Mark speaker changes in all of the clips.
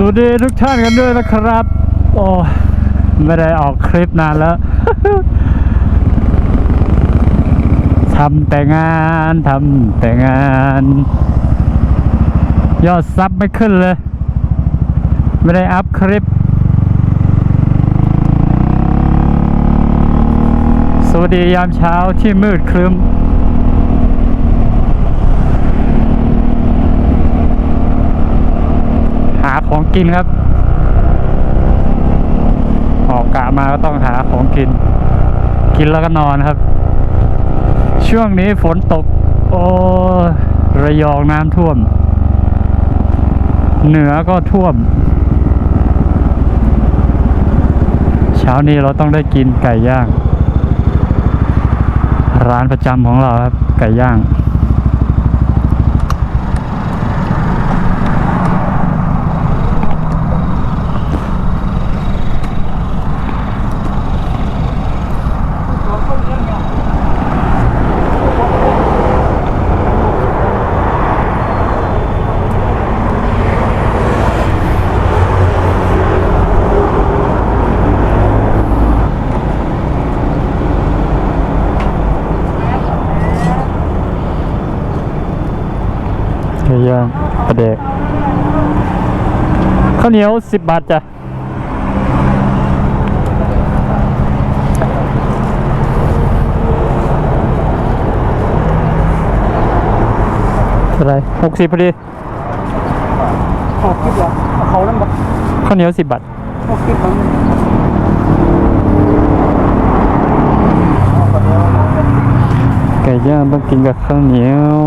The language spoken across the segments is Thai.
Speaker 1: สวัสดีทุกท่านกันด้วยนะครับ โอ้ไม่ได้ออกคลิปนานแล้วทำแต่งานทำแต่งาน ยอดซับไม่ขึ้นเลย ไม่ได้อัพคลิป สวัสดียามเช้าที่มืดครึ้ม หา ของกินครับ ออกกะมาก็ต้องหาของกิน กินแล้วก็นอนครับ ช่วงนี้ฝนตก โอ้ระยองน้ำท่วม เหนือก็ท่วม เช้านี้เราต้องได้กินไก่ย่าง ร้านประจำของเราครับไก่ย่าง ย่างประเดกข้าวเหนียวสิบบาทจ้ะเท่าไรหกสิบพอดี
Speaker 2: หกสิบเหรอเอาเขานั่นบอก
Speaker 1: ข้าวเหนียวสิบบาท
Speaker 2: หกสิบมั้ง
Speaker 1: ไก่ย่างต้องกินกับข้าวเหนียว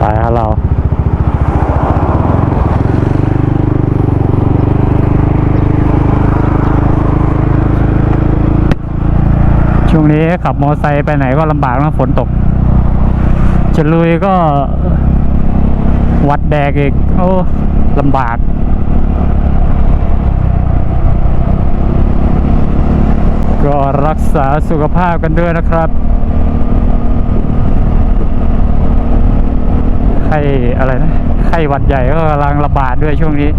Speaker 1: ตายฮะเรา ช่วงนี้ ขับมอไซค์ไปไหนก็ลำบากนะฝนตกจะลุยก็วัดแดกอีก โอ้ลำบาก ก็รักษาสุขภาพกันด้วยนะครับไข้อะไรนะไข้หวัดใหญ่ก็กำลังระบาดด้วยช่วงนี้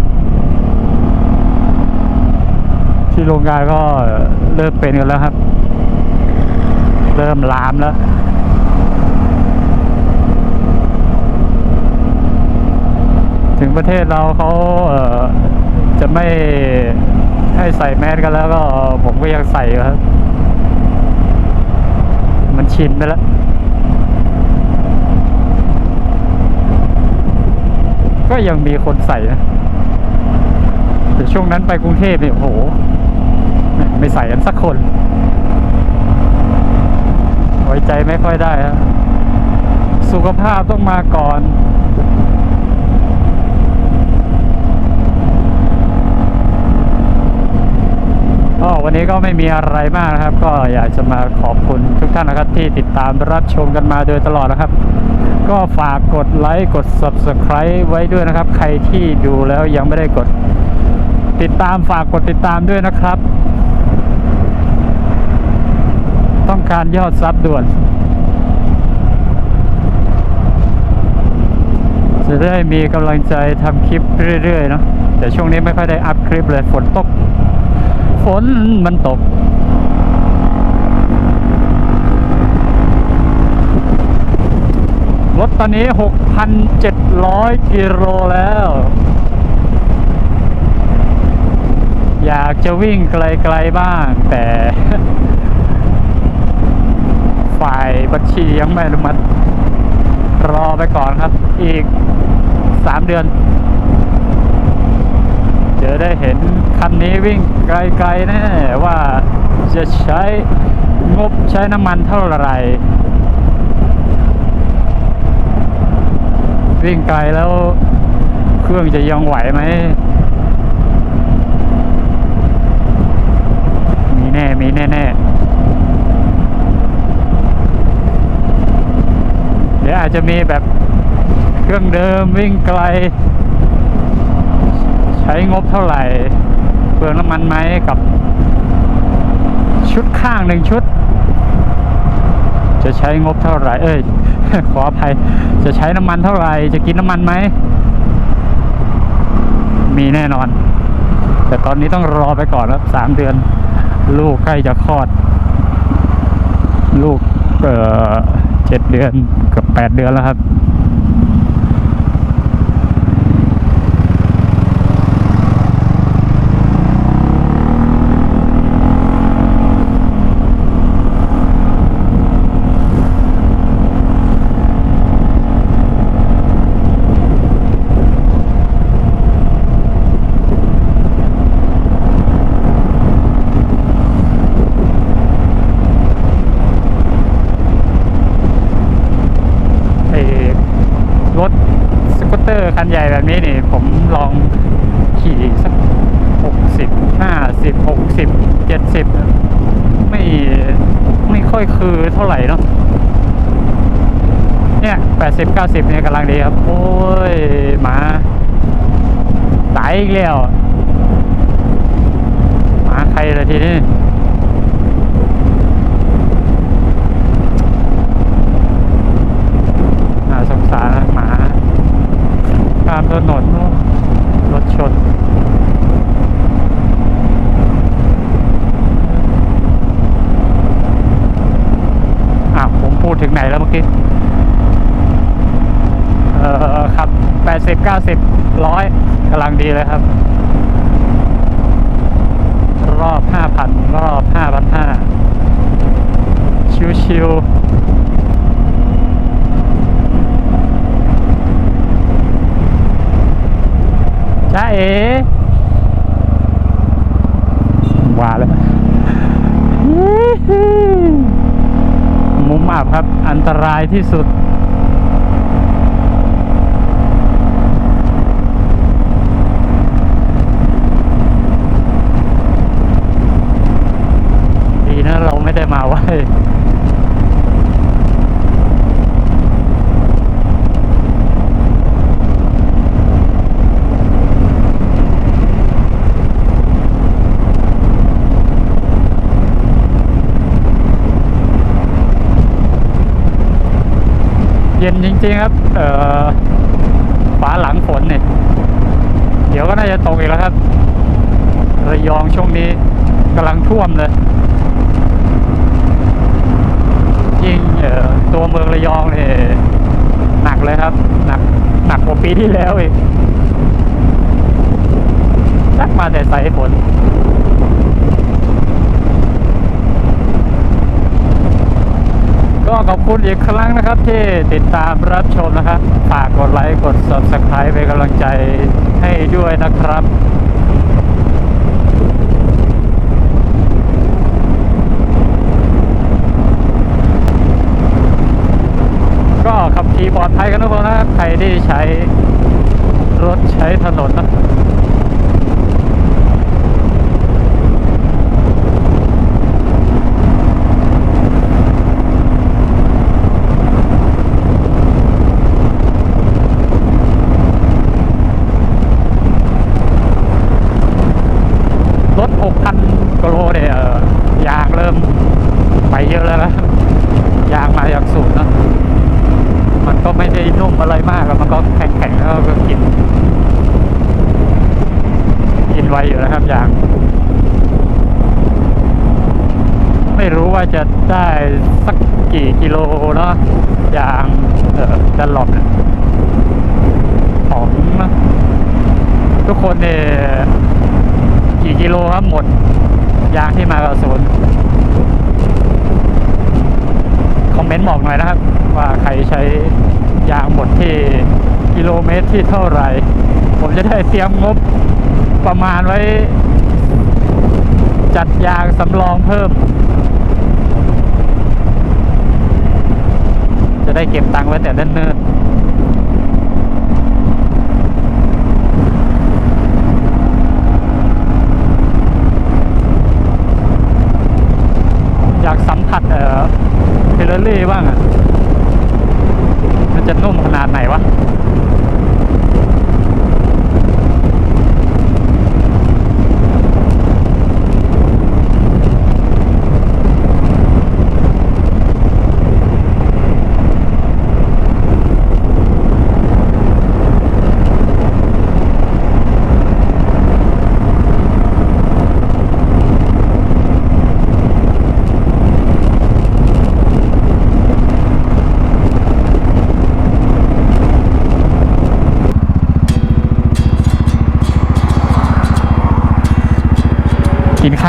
Speaker 1: ที่โรงงานก็เริ่มเป็นกันแล้วครับ เริ่มลามแล้วถึงประเทศเราเขาเจะไม่ให้ใส่แมสกันแล้วก็ผมก็ยังใส่ครับ มันชินไปแล้ว ก็ยังมีคนใส่นะ แต่ช่วงนั้นไปกรุงเทพเนี่ยโอ้โหไม่ใส่กันสักคน ไว้ใจไม่ค่อยได้ครับสุขภาพต้องมาก่อน ก็วันนี้ก็ไม่มีอะไรมากนะครับ ก็อยากจะมาขอบคุณทุกท่านนะครับที่ติดตามรับชมกันมาโดยตลอดนะครับ ก็ฝากกดไลค์กด Subscribe ไว้ด้วยนะครับ ใครที่ดูแล้วยังไม่ได้กด ติดตามฝากกดติดตามด้วยนะครับ ต้องการยอดซับด่วน จะได้มีกำลังใจทำคลิปเรื่อยๆเนาะแต่ช่วงนี้ไม่ค่อยได้อัพคลิปเลยฝนตก ฝนมันตกรถตอนนี้ 6,700 กิโลแล้ว อยากจะวิ่งไกลๆบ้างแต่ ฝ่ายบัญชียังไม่อนุมัติรอไปก่อนครับ อีก3เดือน เดี๋ยวได้เห็นคันนี้วิ่งไกลๆแน่ว่าจะใช้งบใช้น้ำมันเท่าไหร่วิ่งไกลแล้วเครื่องจะยังไหวไหมแน่ มี แน่ๆรืออาจจะมีแบบเครื่องเดิมวิ่งไกล ใช้งบเท่าไหร่เปลืองน้ำมันไหมกับ ชุดข้างหนึ่งชุด จะใช้งบเท่าไหร่ เอ้ย ขออภัย จะใช้น้ำมันเท่าไหร่ จะกินน้ำมันไหม มีแน่นอน แต่ตอนนี้ต้องรอไปก่อนครับสามเดือน ลูกใกล้จะคลอด ลูกเอ่อ เจ็ดเดือนเกับแปดเดือนแล้วครับ ไอ้รถสกูตเตอร์ คันใหญ่แบบนี้นี่ ผมลองขี่สักหกสิบห้าสิบหกสิบเจ็ดสิบไม่ไม่ค่อยคือเท่าไหร่เนาะเนี่ยแปดสิบเก้าสิบเนี่ยกำลังดีครับ โอ้ยหมาตายอีกแล้วหมาใครเลยทีนี้ น่าสงสารนะหมาข้ามถนนรถชน อะผมพูดถึงไหนแล้วเมื่อกี้ เออครับแปดสิบเก้าสิบร้อยกำลังดีเลยครับ รอบห้าพันรอบห้าพันห้าชิวๆจ้าเอ๋ว่าแล้วมุมอับครับ อันตรายที่สุดนะเราไม่ได้มาไว้ เย็นจริงๆครับ เอ่อฟ้าหลังฝนเนี่ย เดี๋ยวก็น่าจะตกอีกแล้วครับ ระยองช่วงนี้กำลังท่วมเลย ยิ่งเอ่อตัวเมืองระยองเนี่ยหนักเลยครับ หนักหนักกว่าปีที่แล้วอีกจักมาแต่สายฝน ก็ขอบคุณอีกครั้งนะครับ ที่ติดตามรับชมนะครับฝากกดไลค์กด subscribe เป็นกำลังใจให้ด้วยนะครับก็ขับขี่ปลอดภัยกันทุกคนนะใครที่ใช้รถใช้ถนนนะ รถ 6,000กิโลเนี่ยเอ่อยางเริ่มไปเยอะแล้วนะยางมาจากสูตรนะ มันก็ไม่ได้นุ่มอะไรมากอะมันก็แข็งๆแล้วก็กิน กินไวอยู่นะครับยาง ไม่รู้ว่า จะได้สักกี่กิโลเนาะยางเออดันหลบของทุกคนเนี่ยกี่กิโลครับหมด ยางที่มากับศูนย์คอมเมนต์บอกหน่อยนะครับ ว่าใครใช้ยางหมดที่กิโลเมตรที่เท่าไหร่ ผมจะได้เตรียมงบประมาณไว้ จัดยางสำรองเพิ่ม จะ ได้เก็บตังค์ไว้แต่เนิ่นๆอยากสัมผัสเอ่อเทเลอรี่บ้างอะ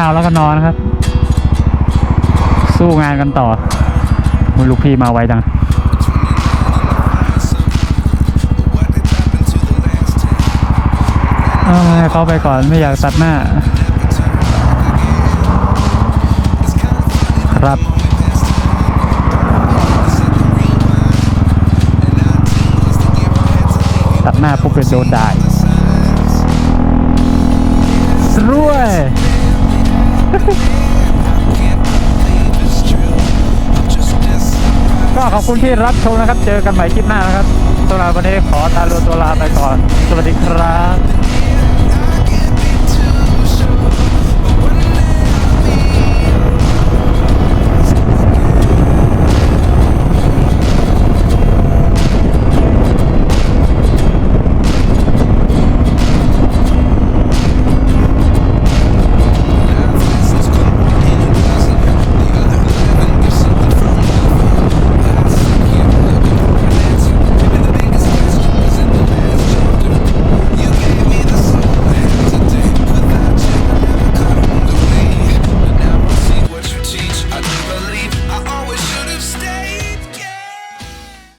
Speaker 1: ข้าวแล้วก็นอนครับ สู้งานกันต่อมือลูกพี่มาไวจังเอาให้เขาไปก่อนไม่อยากตัดหน้า ครับตัดหน้าปุ๊บเป็นโดนได้รวย ก็ขอบคุณที่รับชมนะครับ เจอกันใหม่คลิปหน้านะครับสำหรับวันนี้ขอตาลูตัวลาไปก่อน สวัสดีครับ